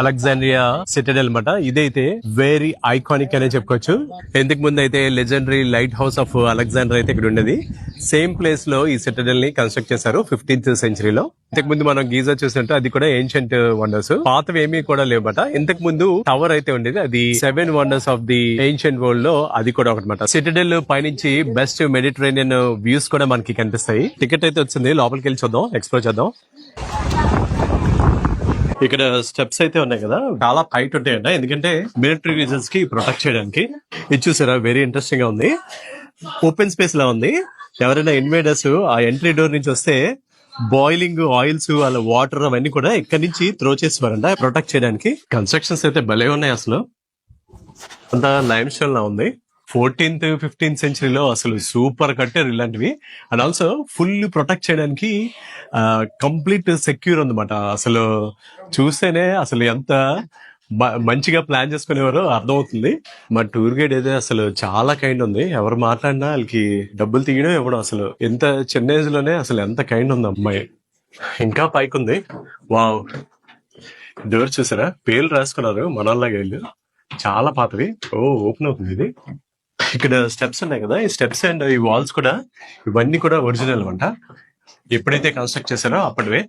Alexandria cited అనమాట ఇదైతే very iconic అనే చెప్పుకోవచ్చు. ఇంతకు ముందు అయితే legendary lighthouse of Alexander అయితే ఇక్కడ ఉండేది. సేమ్ ప్లేస్లో ఈ సిటెడల్ని కన్స్ట్రక్ట్ చేశారు ఫిఫ్టీన్త్ సెంచరీలో ఇంతకు ముందు మనం గీజా చూసినట్టు అది కూడా ఏన్షియంట్ వండర్స్ పాతవి ఏమీ కూడా లేవట ఇంతకు ముందు టవర్ అయితే ఉండేది. అది seven wonders of the ancient వరల్డ్లో అది కూడా ఒకటి సిటడెల్ పైనుంచి బెస్ట్ మెడిటరేనియన్ వ్యూస్ కూడా మనకి కనిపిస్తాయి. టికెట్ అయితే వచ్చింది. లోపలికి వెళ్ళి చూద్దాం. ఎక్స్ప్లోర్ చేద్దాం. ఇక్కడ స్టెప్స్ అయితే ఉన్నాయి కదా. చాలా హైట్ ఉంటాయంట ఎందుకంటే మిలిటరీ రీజన్స్కి ప్రొటెక్ట్ చేయడానికి ఇది చూసారా? వెరీ ఇంట్రెస్టింగ్గా ఉంది. ఓపెన్ స్పేస్ లా ఉంది. ఎవరైనా ఇన్వేడర్స్ ఆ ఎంట్రీ డోర్ నుంచి వస్తే బాయిలింగ్ ఆయిల్స్ అలా వాటర్ అవన్నీ కూడా ఇక్కడ నుంచి త్రో చేసేవారంట. ప్రొటెక్ట్ చేయడానికి. కన్స్ట్రక్షన్స్ అయితే భలే ఉన్నాయి అసలు. అంతా లైమ్ స్టోన్ లా ఉంది. ఫోర్టీన్త్ ఫిఫ్టీన్త్ సెంచరీలో అసలు సూపర్ కట్టారు ఇలాంటివి. అండ్ ఆల్సో ఫుల్ ప్రొటెక్ట్ చేయడానికి కంప్లీట్ సెక్యూర్ ఉందన్నమాట. అసలు చూస్తేనే అసలు ఎంత మంచిగా ప్లాన్ చేసుకునేవారో అర్థమవుతుంది. మా టూర్ గైడ్ అయితే అసలు చాలా కైండ్ ఉంది. ఎవరు మాట్లాడినా వాళ్ళకి డబ్బులు తీయడం ఇవ్వడం అసలు ఎంత చిన్న ఏజ్లోనే అసలు ఎంత కైండ్ ఉంది అమ్మాయి. ఇంకా పైకి ఉంది. వావ్. డోర్ చూసారా? పేర్లు రాసుకున్నారు మనల్లాగా వీళ్ళు చాలా పాతవి. ఓ ఓపెన్ అవుతుంది ఇది. ఇక్కడ స్టెప్స్ ఉన్నాయి కదా. ఈ స్టెప్స్ అండ్ ఈ వాల్స్ కూడా ఇవన్నీ కూడా ఒరిజినల్ అంట ఎప్పుడైతే కన్స్ట్రక్ట్ చేశారో అప్పటివే.